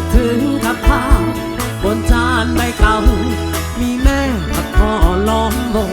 กถึงกับข้าวบนจานใบเก่ามีแม่กับพ่อล้อมวง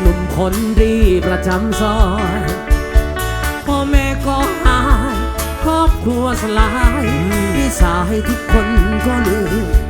หนุ่มคนรีประจำซอยพ่อแม่ก็หาย ครอบครัวสลายพี่สายทุกคนก็เลือม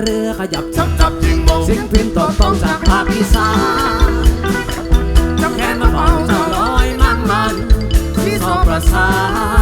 เรือขยับชับชับจิงบงสิ่งพินตกต้องจากภาคอีสานจับแขนมาฟ้องจะลอยมันมันที่สอประสาน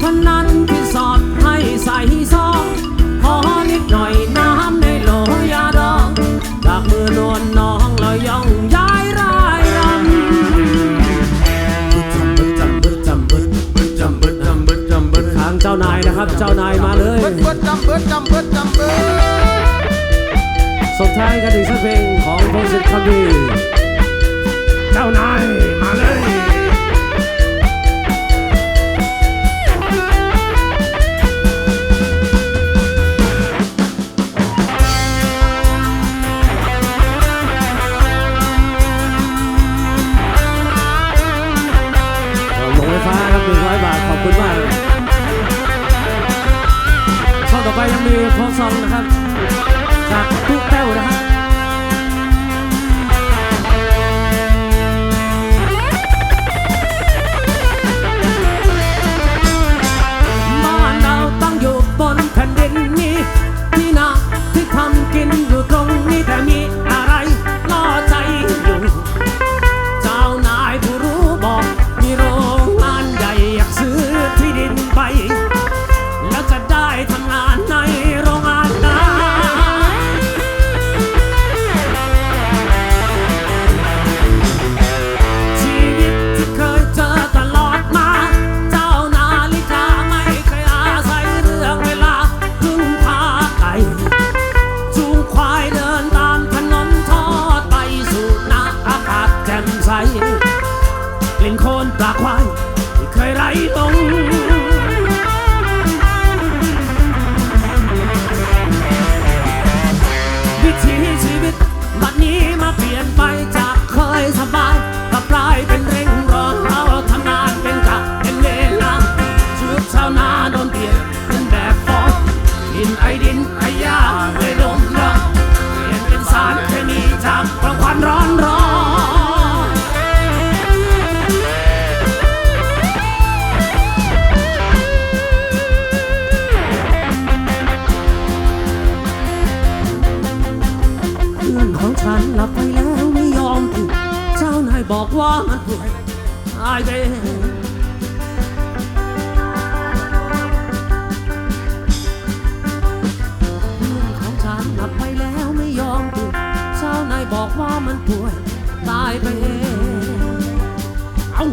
เนันที่สอดให้ใส่ซองขอนิดหน่อยน้ำในโหลยาดองจากมือนวลน้องแล้วยองย้ายรายรำทางเจ้านายนะครับ เจ้านายมาเลยส่งท้ายกันอีกสักเพลงของพงศิษฐ์คำดี ไปยังมีโคงซองนะครับจากทุกแต้วนะครับ 你懂 พื่อนของฉันหลับไปแล้วไม่ยอมตื่นเจ้านายบอกว่ามันป่วยตายไปบอกว่ามันป่วยตายไปเองเอ้า